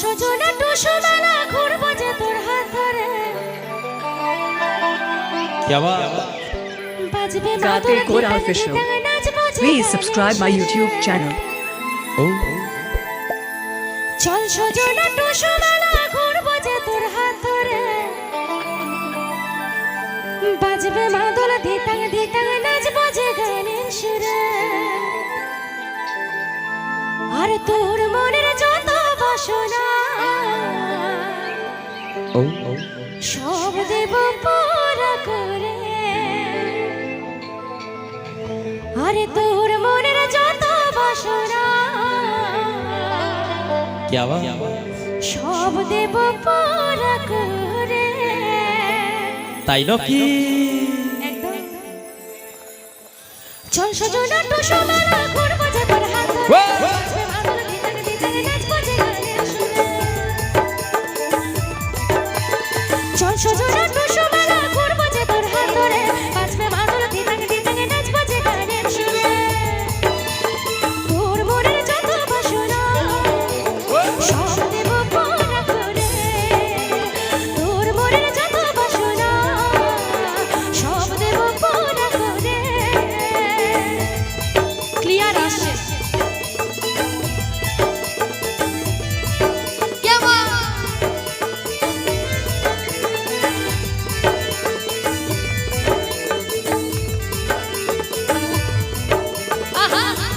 সজনা টুসু নানা ঘুরব যে তোর হাত ধরে। বাজবে রাতে কোরা অফিসিয়াল প্লিজ সাবস্ক্রাইব চল সজনা টুসু ঘুরব যে তোর হাত ধরে। বাজবে ধিতাং ধিতাং নাচব যে গানের সুরে আর তোর মনের সব দেব পরা করে। আরে তোর মনের যত বাসনা। সব দেব পরা করে। তাই নাকি? চল সজনা তো সমানা করব যে পর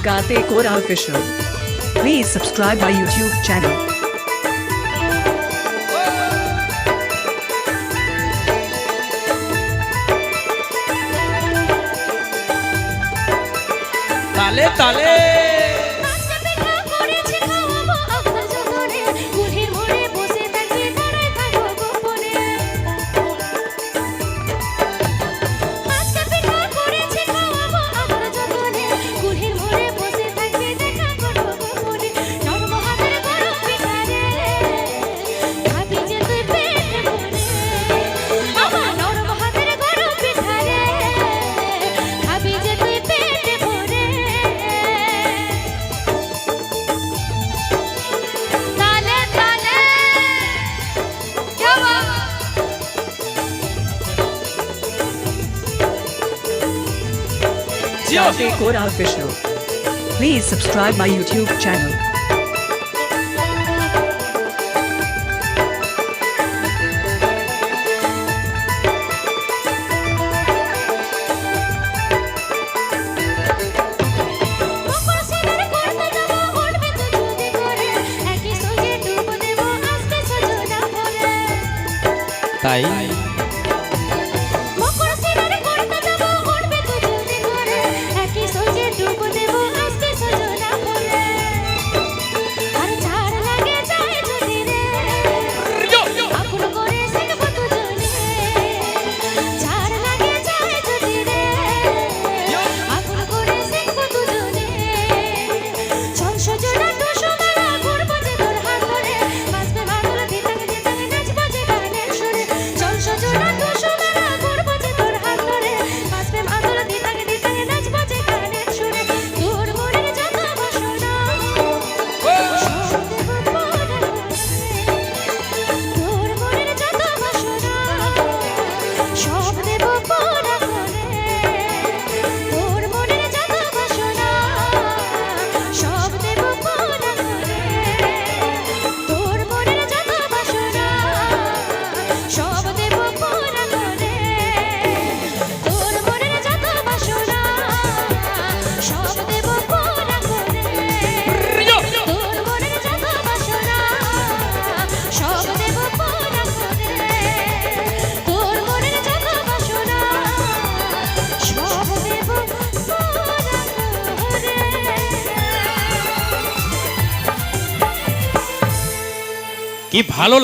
गाते कोरा official please subscribe my YouTube channel ताले ताले। Dekora Official. Please subscribe my YouTube channel. কি ভালো